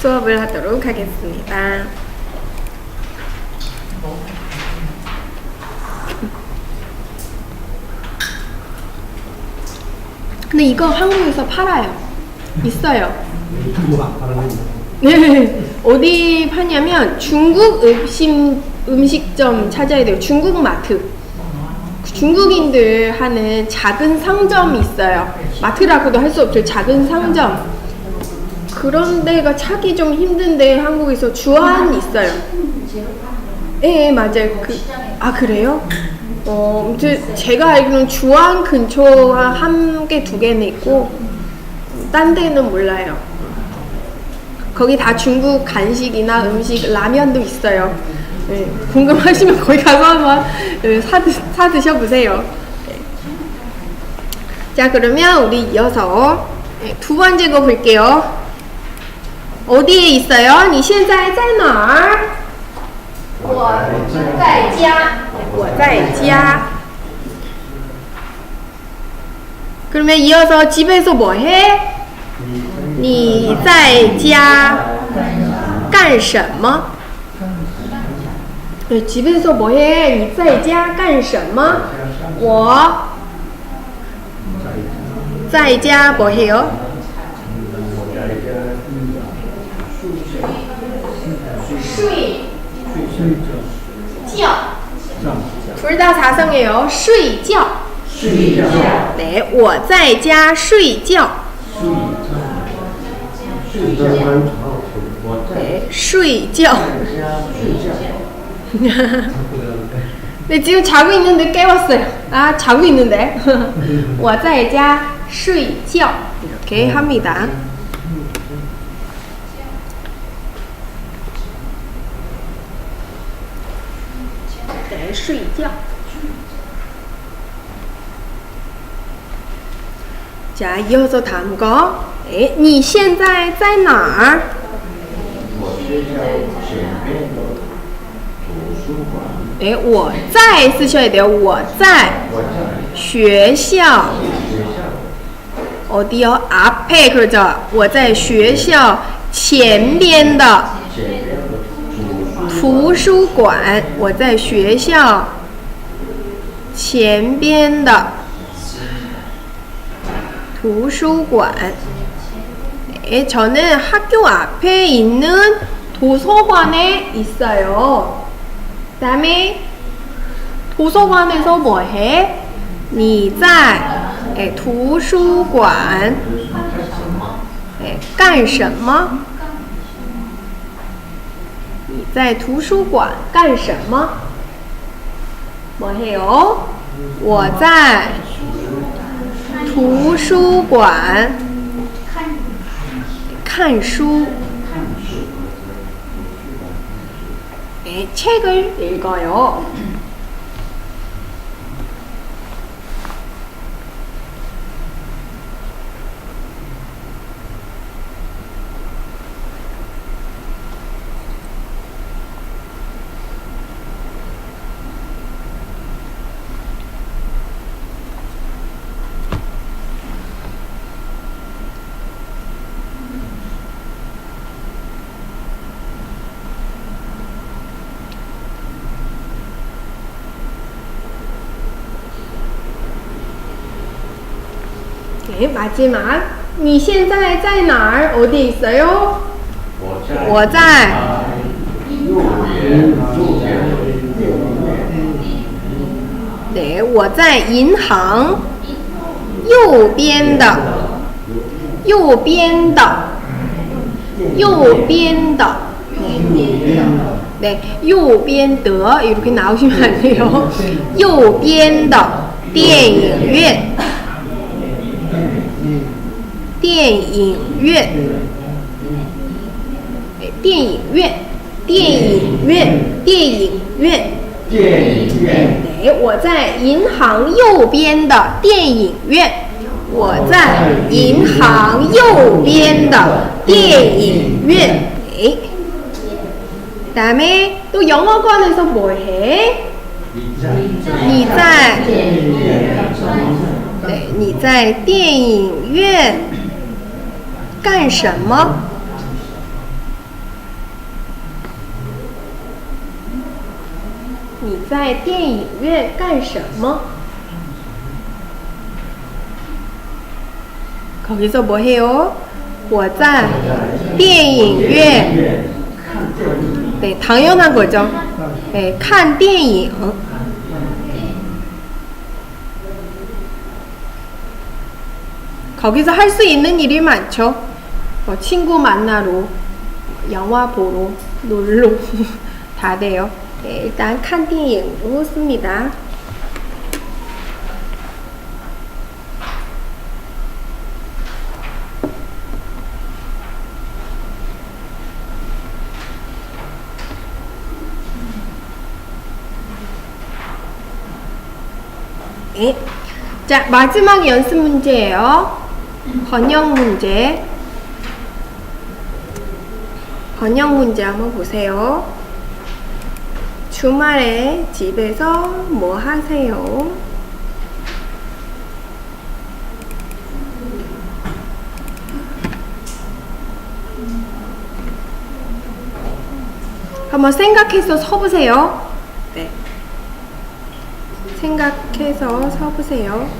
수업을 하도록 하겠습니다. 근데 이거 한국에서 팔아요. 있어요. 네. 어디 파냐면 중국 음식, 음식점 찾아야 돼요. 중국 마트. 중국인들 하는 작은 상점이 있어요. 마트라고도 할 수 없죠. 작은 상점. 그런 데가 찾기 좀 힘든데 한국에서 주안 있어요. 예, 예, 맞아요. 그, 아, 그래요? 어, 아무튼 제가 알기로는 주안 근처 한 개, 두 개는 있고, 딴 데는 몰라요. 거기 다 중국 간식이나 음식, 라면도 있어요. 네, 궁금하시면 거기 가서 한번 네, 사, 드, 사 드셔보세요. 네. 자, 그러면 우리 이어서 네, 두 번째 거 볼게요. 어디에 있어요? 你现在在哪儿?我在家.我在家. 그러면 이어서 집에서 뭐 해? 你在家干什么? 네, 집에서 뭐 해? 你在家干什么?我在家뭐 해요? 둘 다 사성이에요. 睡觉.睡觉 네, 我在家睡觉.睡觉蛮长我在 네, 睡觉.睡觉 네, 지금 자고 있는데 깨웠어요. 아, 자고 있는데. 我在家睡觉. 이렇게 합니다. 加油做不高！哎，你现在在哪儿？我在前面的图书馆。哎，我在四小一点，我在学校。的，我在学校前边的图书馆，我在学校。前边的图书馆. 네, 저는 학교 앞에 있는 도서관에 있어요. 그다음에 도서관에서 뭐 해? 你在 네, 图书馆 네, 干什么?你在图书馆干什么? 뭐 해요? 我在图书馆看书. 네, 책을 읽어요. 마지막. 你现在在哪儿? 어디 있어요? 我在我在右边右边对，我在银行右边的，右边的，右边的，네, 右边的 이렇게 나오시면 안 돼요. 右边的电影院， 电影院，电影院，电影院，电影院，电影院。哎，我在银行右边的电影院，我在银行右边的电影院。哎，大妹，都有我关的说不嘿？你在电影院。你在电影院干什么？你在电影院干什么？거기서 뭐 해 요？ 我在电影院。对，看电影。 거기서 할 수 있는 일이 많죠. 뭐 친구 만나러, 영화 보러, 놀러 다 돼요. 네, 일단 칸디잉으로 씁니다. 네. 자, 마지막 연습 문제예요. 번역 문제. 번역 문제 한번 보세요. 주말에 집에서 뭐 하세요? 한번 생각해서 서보세요. 네. 생각해서 서보세요.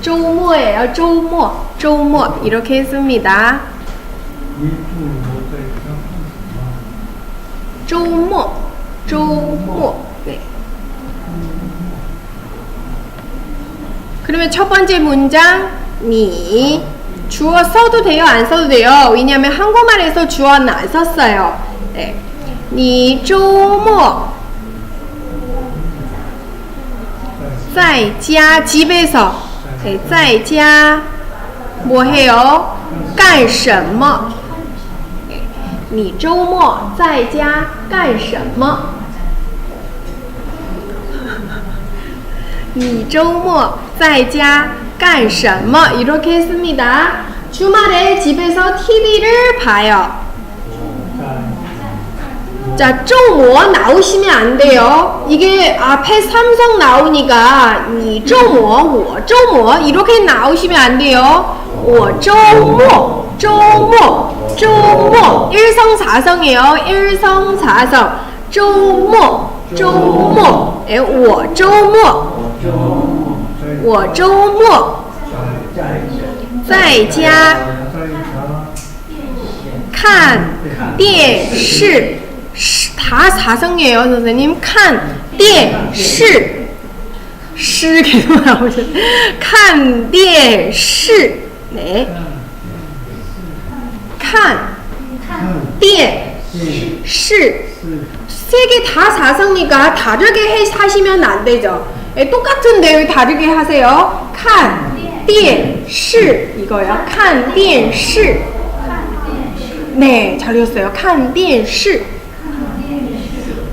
周末예요. 조모, 조모 이렇게 했습니다. 조모, 조모. 네. 그러면 첫 번째 문장 니 주어 써도 돼요, 안 써도 돼요. 왜냐하면 한국말에서 주어는 안 썼어요. 네. 니 조모 在家 집에서 네, 在家 뭐 해요? 干什么?你周末在家干什么？你周末在家干什么？ 이렇게 했습니다. 주말에 집에서 TV를 봐요. 자, 周末 나오시면 안 돼요. 이게 앞에 삼성 나오니까 你周末我周末 이렇게 나오시면 안 돼요. 我周末周末周末 일성사성이에요. 일성사성 周末周末 예, 我周末我周末 在家看电视. 다 사성이에요, 선생님. 칸, 띠, 시. 시 계속 나오죠. 칸, 띠, 시. 네. 칸, 띠, 시. 세 개 다 사성이니까 다르게 해 하시면 안 되죠. 예, 똑같은데 왜 다르게 하세요? 칸, 띠, 시. 이거요. 칸, 띠, 시. 네, 잘 읽었어요. 칸, 띠, 시.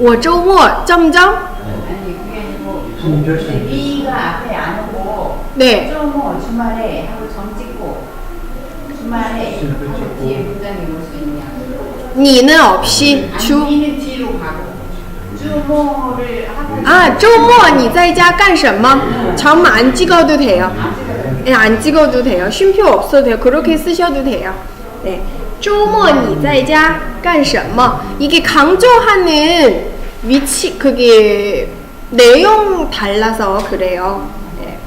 我周末 점점 아니 그게 아니고 진짜 미가 앞에 안 오고 네. 쭈모 주말에 하고 점 찍고 주말에 하고 뒤에 문장 읽을 수 있냐 你는 없이 주 아니는 뒤로 가고 쭈모를 하고 아, 周末你在家干什么? 점 안 찍어도 돼요. 네, 안 찍어도 돼요. 쉼표 없어도 돼요. 그렇게 쓰셔도 돼요. 네. 周末你在家干什么? 이게 강조하는 위치 그게 내용 달라서 그래요. 네.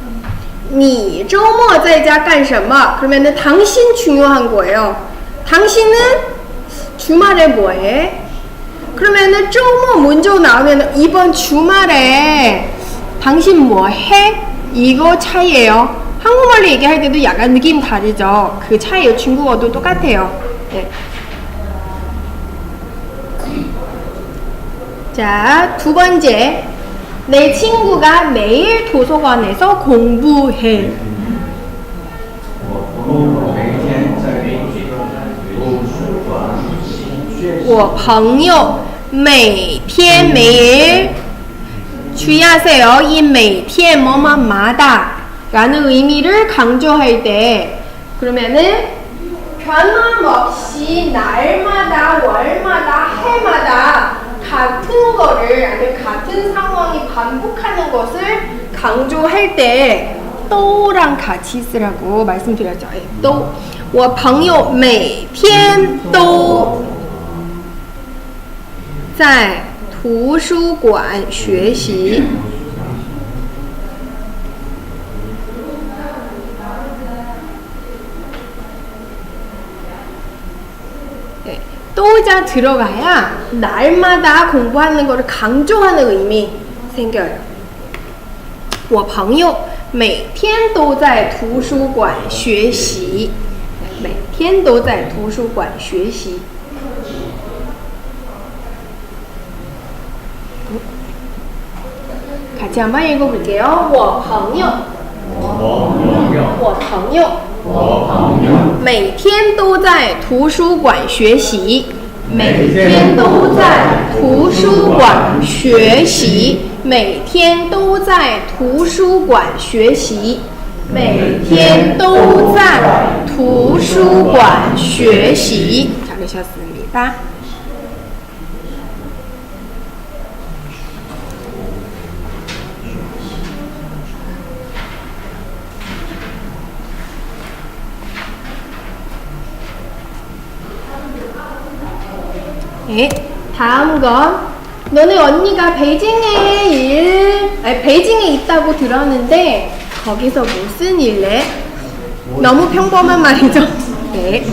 你周末在家干什么? 그러면은 당신 중요한 거예요. 당신은 주말에 뭐해? 그러면은周末 먼저 나오면 이번 주말에 당신 뭐 해? 이거 차이예요. 한국말로 얘기할 때도 약간 느낌 다르죠. 그 차이예요. 중국어도 똑같아요. 네. 자, 두 번째. 내 친구가 매일 도서관에서 공부해. 워朋友 매일 매일 주의하세요. 이 매일 뭐뭐마다 라는 의미를 강조할 때 그러면은 변함없이 날마다 월마다 해마다 같은 거를 아니면 같은 상황이 반복하는 것을 강조할 때 또랑 같이 쓰라고 말씀드렸죠. 예, 또. 我朋友每天都在图书馆学习。 네, 또자 들어가야 날마다 공부하는 것을 강조하는 의미 생겨요. 我朋友每天都在图书馆学习，每天都在图书馆学习。 같이 한번 읽어볼게요. 我朋友,我朋友,每天都在图书馆学习， 每天都在图书馆学习，每天都在图书馆学习，每天都在图书馆学习。找个小死米吧。 네. 다음 건 너네 언니가 베이징에 일, 아 베이징에 있다고 들었는데 거기서 무슨 일래? 너무 평범한 말이죠. 네.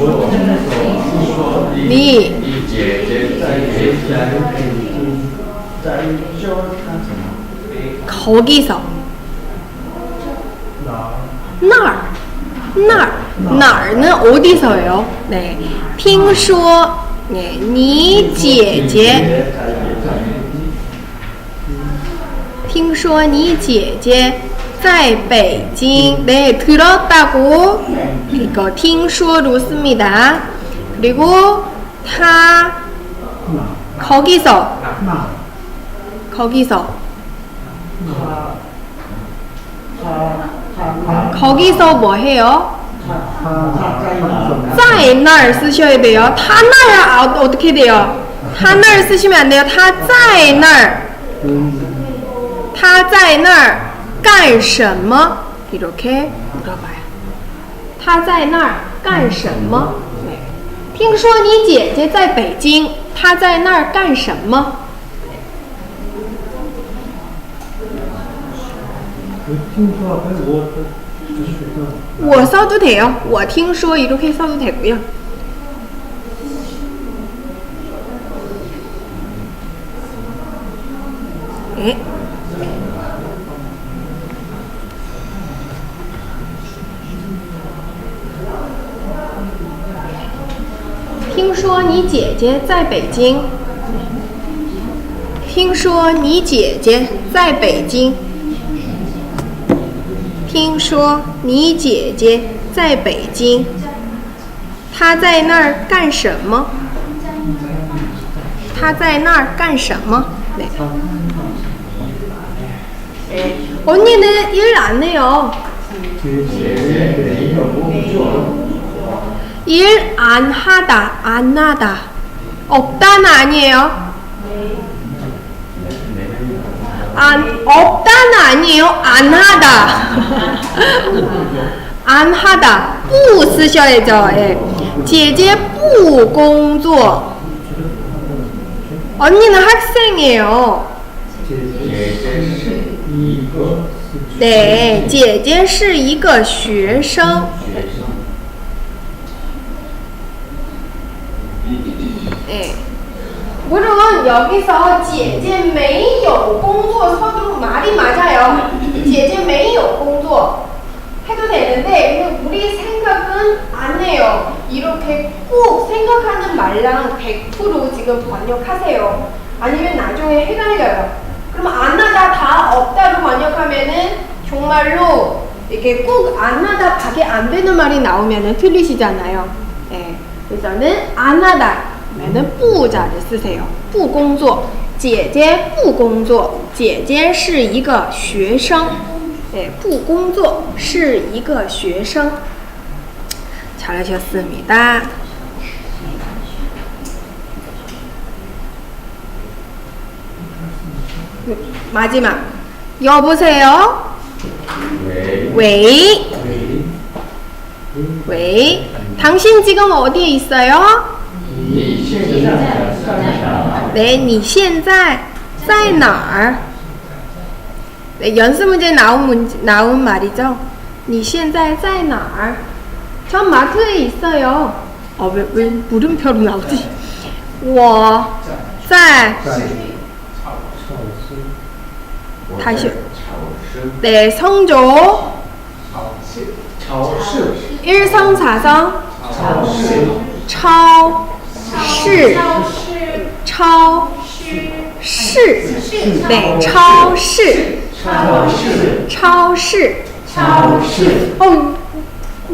니. 거기서. 나. 나. 나는 어디서요? 네. 听说 네, 你姐姐听说你姐姐在北京. 네, 들었다고. 이거 听说로 씁니다. 그리고 다 거기서 거기서 거기서 뭐 해요? 在那儿是晓的哟，他那儿啊，我都看得哟，他那儿是什么的哟？他在那儿，他在那儿干什么？，K，他在那儿干什么？听说你姐姐在北京，他在那儿干什么？听说，我。我烧猪腿哦，我听说一路可以烧猪腿，不用。嗯。听说你姐姐在北京。听说你姐姐在北京。听说。你姐姐在北京，她在那儿干什么？她在那儿干什么？네. 언니는 일 안 해요. 姐姐没有工作， 일 안 하다, 안 하다. 없다는 아니에요. 안, 없다 는 아니에요. 안 하다. 안 하다. 不 쓰셔야죠. 예. 姐姐不工作. 언니는 학생이에요. 姐姐是一个 네, 姐姐是一个学生. 물론 여기서 제제 매요 공조 서두 말이 맞아요. 제제 매요 공조 해도 되는데 우리 생각은 안 해요. 이렇게 꼭 생각하는 말랑 100% 지금 번역하세요. 아니면 나중에 헷갈려요. 그럼 안 하다 다 없다로 번역하면은 정말로 이렇게 꼭 안 하다 밖에 안 되는 말이 나오면은 틀리시잖아요. 예. 네. 그래서는 안 하다 면은 不자를 쓰세요. 不工作.姐姐不工作.姐姐是一个学生. 네, 不工作是一个学生. 잘하셨습니다. 마지막. 여보세요? 喂 웨이. 喂， 웨이. 당신 지금 어디에 있어요? 你现在在哪？ 네, 你现在在哪儿? 네, 연습 문제 나온 문제, 나온 말이죠. 你现在在哪儿? 전 마트에 있어요. 어, 왜, 왜 물음표로 나오지? 我在在超市，大学超市， 네, 성조 超市， 일성사성 超 市， 超市超市 네, 超市超市， 超市 超市， 어,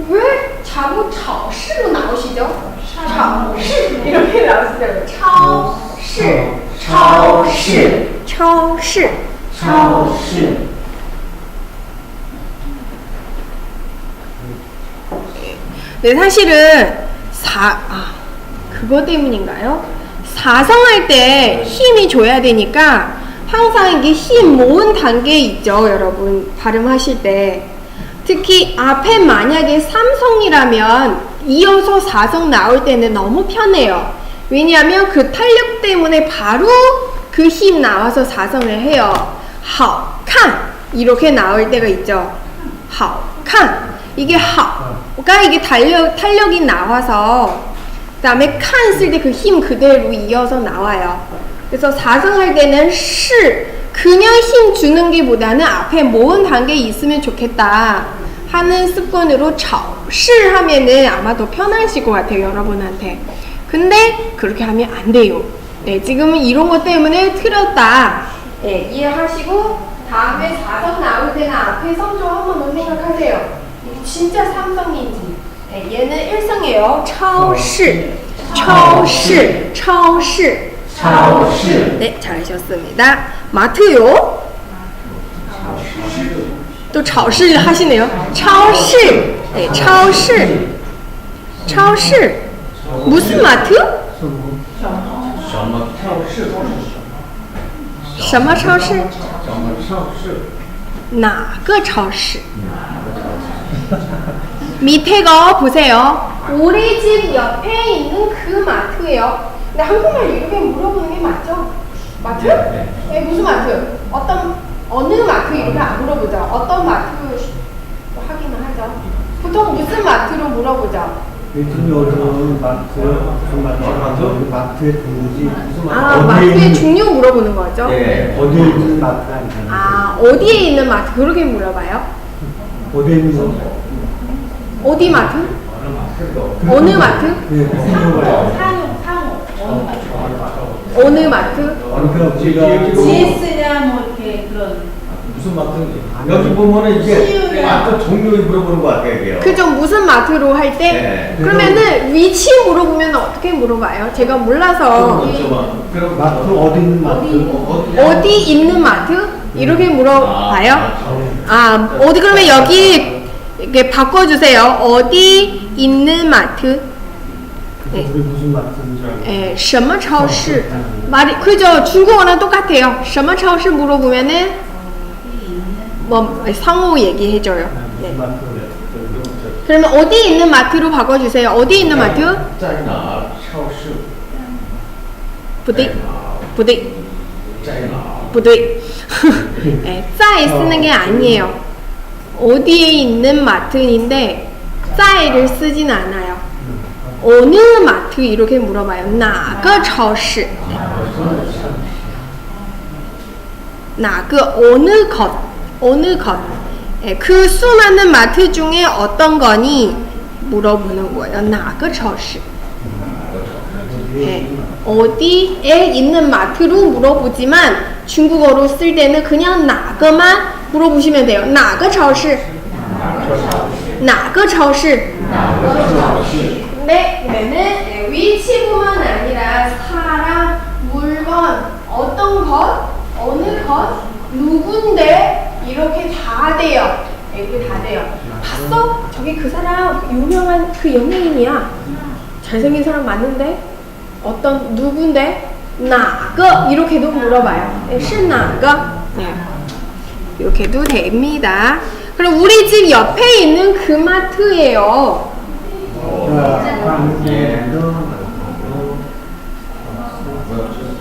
왜 자꾸 超市로 나오시죠? 超市 이렇게 나오시죠? 超市超市，超市超市， 네, 사실은 사, 아, 그거 때문인가요? 사성할 때 힘이 줘야 되니까 항상 이게 힘 모은 단계 있죠, 여러분. 발음하실 때. 특히 앞에 만약에 삼성이라면 이어서 사성 나올 때는 너무 편해요. 왜냐하면 그 탄력 때문에 바로 그 힘 나와서 사성을 해요. 好看 이렇게 나올 때가 있죠. 好看 이게 好가 이게 탄력 탄력이 나와서 그 다음에 칸 쓸 때 그 힘 그대로 이어서 나와요. 그래서 사성할 때는 시 그냥 힘 주는 게 보다는 앞에 모은 단계 있으면 좋겠다 하는 습관으로 炒시 하면은 아마 더 편하실 것 같아요 여러분한테. 근데 그렇게 하면 안 돼요. 네, 지금은 이런 것 때문에 틀렸다. 네, 이해하시고 다음에 사성 나올 때는 앞에 성조 한번 더 생각하세요. 진짜 삼성인지. 네, 얘는 일성이에요. 超市, 超市, 超市. 超市， 네, 잘하셨습니다. 마트요. 또超市 하시네요. 超市. 네, 超市. 超市. 무슨 마트? 什么超市？什么超市?什么超市？哪个超市? 밑에 거 보세요. 우리 집 옆에 있는 그 마트예요. 근데 한국말 이렇게 물어보는 게 맞죠? 마트? 네. 네, 무슨 마트? 어떤 어느 마트 이렇게 안 물어보죠. 어떤 마트 확인을 하죠. 보통 무슨 마트로 물어보죠. 요즘 요즘 마트 무슨 마트? 마트의 동지 무슨 아, 어디에 마트의 있는- 종류 물어보는 거죠. 네. 어디에 있는 마트 아니잖아요. 아, 어디에 있는 마트 그렇게 물어봐요. 어디에 있는 거? 어디 마트? 어느 마트? 상호, 상호. 어느 마트? 그러니까 우리가 GS냐 뭐 이렇게 그런 무슨 마트? 여기 보면은 이게. 마트 종류 물어보는 것 같아요, 이게요. 그죠 무슨 마트로 할 때? 네. 그러면은 위치 물어보면 어떻게 물어봐요? 제가 몰라서 그럼 마트 어디 있는 마트? 어디? 어디 있는 마트? 이렇게 물어봐요. 아 어디 그러면 여기 이렇게 바꿔주세요. 어디 있는 마트? 네. 우리 무슨 마트인지 알고. 에, 什么超市? 말이 그죠? 중국어랑 똑같아요. 什么超市 물어보면은 뭐 상호 얘기해줘요. 네. 무슨 마트? 그러면 어디 있는 마트로 바꿔주세요. 어디 있는 마트? 在哪儿超市？ 부디 부디 在哪儿？ 부디. 네, 在 쓰는 게 아니에요. 어디에 있는 마트인데 在를 쓰진 않아요. 어느 마트 이렇게 물어봐요. 哪个超市? 哪个 어느 것 어느 것. 예, 그 수많은 마트 중에 어떤 거니 물어보는 거예요. 哪个超市? 예, 어디에 있는 마트로 물어보지만 중국어로 쓸 때는 그냥 哪个만 물어보시면 돼요. 哪个超市?哪个超市? 근데 얘는 예, 위치뿐만 아니라 사람, 물건, 어떤 것, 어느 것, 누군데 이렇게 다 돼요. 예, 이렇게 다 돼요. 봤어? 저기 그 사람 유명한 그 연예인이야. 잘생긴 사람 맞는데 어떤 누군데? 나가 이렇게도 물어봐요. 네, 신나가 네. 이렇게도 됩니다. 그럼 우리 집 옆에 있는 그 마트예요.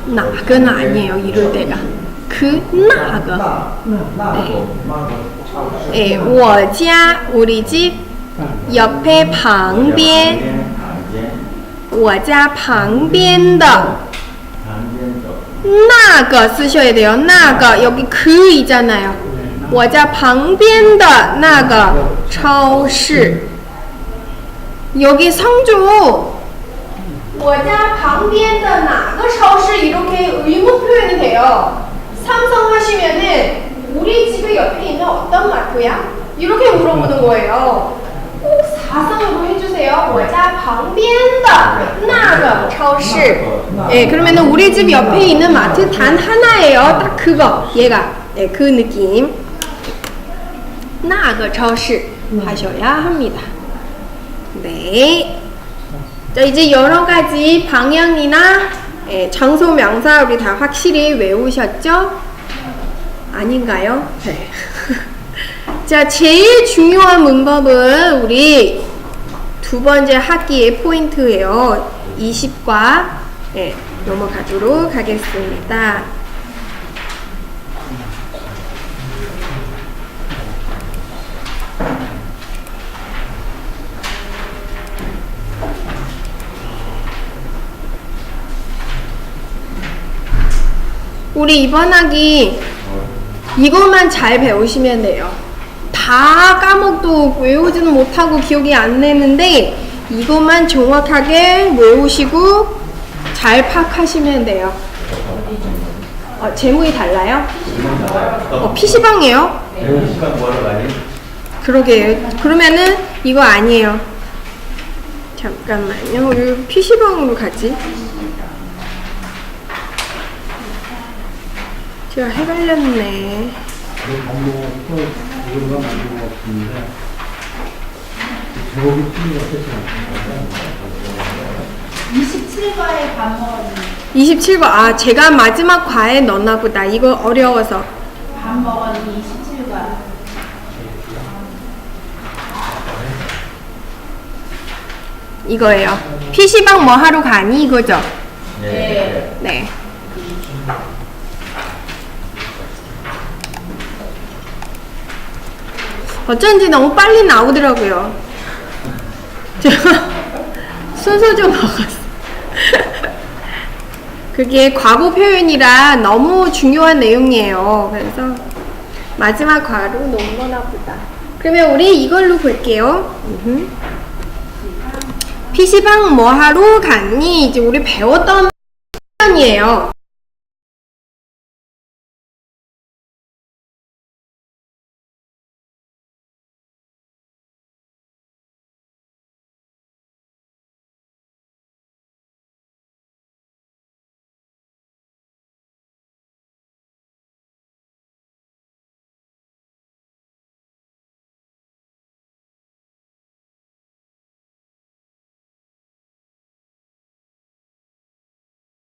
나그는 아니에요. 이럴 때가 그 나가. 에, 我家 우리 집 옆에 방변 我家旁边的那个 쓰셔야 돼요. 那个 여기 그 있잖아요. 我家旁边的那个超市 여기 성조 我家旁边的哪个超市 이렇게 의문 표현이 돼요. 삼성 하시면은 우리 집에 옆에 있는 어떤 마트야? 이렇게 물어보는 거예요. 꼭 사성으로 해주세요. 我家旁边的那个超市. 예, 그러면은 우리 집 옆에 있는 마트 단 하나예요. 딱 그거. 얘가. 예, 그 느낌. 那个超市 하셔야 합니다. 네. 자, 이제 여러 가지 방향이나 예, 장소 명사 우리 다 확실히 외우셨죠? 아닌가요? 네. 자, 제일 중요한 문법은 우리 두 번째 학기의 포인트예요. 20과 예, 넘어가도록 하겠습니다. 우리 이번 학기 이것만 잘 배우시면 돼요. 다 까먹도 외우지는 못하고 기억이 안 나는데 이것만 정확하게 외우시고 잘 파악하시면 돼요. 어, 제목이 달라요? 어, PC방이에요? 그러게요. 그러면은 이거 아니에요. 잠깐만요. PC방으로 가지. 제가 헷갈렸네. 이거가 만든 것 같은데 제목이 틀린 것 같아요. 27과에 밥 먹었는데 27번. 아, 제가 마지막 과에 넣나 보다. 이거 어려워서. 밥 먹었니 27과 이거예요. PC방 뭐 하러 가니? 이거죠? 네. 네. 어쩐지 너무 빨리 나오더라고요. 제가 순서 좀 먹었어. 그게 과거 표현이라 너무 중요한 내용이에요. 그래서 마지막 과로 놓은 거나 보다. 그러면 우리 이걸로 볼게요. PC방 뭐 하러 갔니? 이제 우리 배웠던 표현이에요.